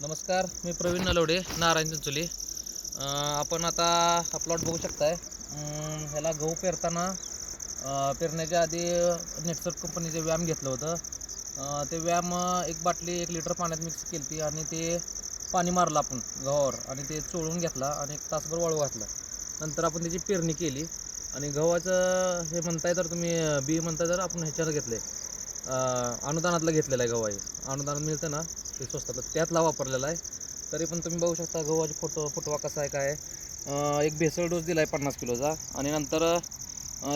नमस्कार मी प्रवीण नलवडे नारायण चिंचोली. आपण आता हा प्लॉट बघू शकताय. ह्याला गहू पेरताना पेरण्याच्या आधी नेटसर्क कंपनीचे व्यायाम घेतलं होतं. ते व्यायाम एक बाटली एक लिटर पाण्यात मिक्स केली ती आणि ते पाणी मारलं आपण गव्हावर आणि ते चोळून घेतला आणि एक तासभर वाळू घातला. नंतर आपण त्याची पेरणी केली आणि गव्हाचं हे म्हणताय तर तुम्ही बी म्हणताय तर आपण ह्याच्यावर घेतलं आहे अनुदानातलं घेतलेलं आहे गव्हा हे अनुदान मिळतं ना? ते स्वस्तातलं त्यातला वापरलेला आहे. तरी पण तुम्ही बघू शकता गव्हाची फोटो फुटवा कसा आहे काय आहे. एक भेसळ डोस दिला आहे पन्नास किलोचा आणि नंतर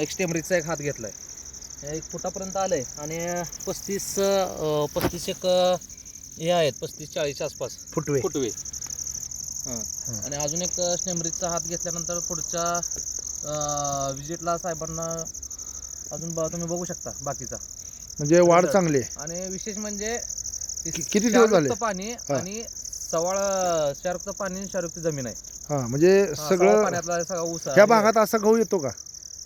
एक स्टेमरीजचा एक हात घेतला आहे एक फुटापर्यंत आलं आहे आणि पस्तीस पस्तीस एक हे आहेत पस्तीस चाळीसच्या आसपास. फुटवे. फुटवे. हां. आणि अजून एक स्टेमरीजचा हात घेतल्यानंतर पुढच्या विजिटला साहेबांना अजून ब- तुम्ही बघू शकता बाकीचा. म्हणजे वाढ चांगली आणि विशेष म्हणजे किती दिवस झाले? पाणी हा. आणि सवाळ क्षारयुक्त पाणी आणि क्षारयुक्त जमीन आहे. हा म्हणजे हा, सवाळ सगळं पाण्यातला सगळा ऊस आहे. ह्या भागात असा गहू येतो का?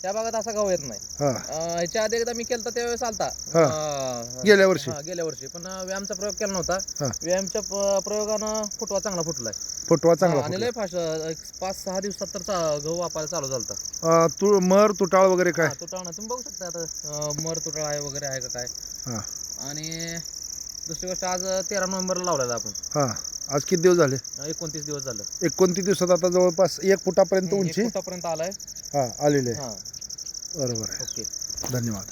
त्या भागात असा गहू येत नाही. हा. अं, ह्याच्या आधी एकदा मी केलं तर त्यावेळेस आलता. हा. अं, गेल्या वर्षी. हा, गेल्या वर्षी. पण अं, व्यायामचा प्रयोग केला नव्हता. हा. व्यायामच्या प- प्रयोगानं फुटवा चांगला फुटलाय. फुटवा हा, चांगला आणि फुटला. लय फास्ट एक पाच सहा दिवसात तर चा- गहू वापायला चालू झालता. अं, तु मर तुटाळ वगैरे काय? हा, तुटाळ ना तुम्ही बघू शकता आता अं, मर तुटाळ आहे वगैरे आहे का काय. हा. आणि दुसरी गोष्ट आज तेरा नोव्हेंबरला लावलेला आपण. हा. आज किती दिवस झाले? एकोणतीस दिवस झालं. एकोणतीस दिवसात आता जवळपास एक फुटापर्यंत उंची? फुटापर्यंत आलाय. हा आलेली आहे. हा. बरोबर आहे. ओके. धन्यवाद.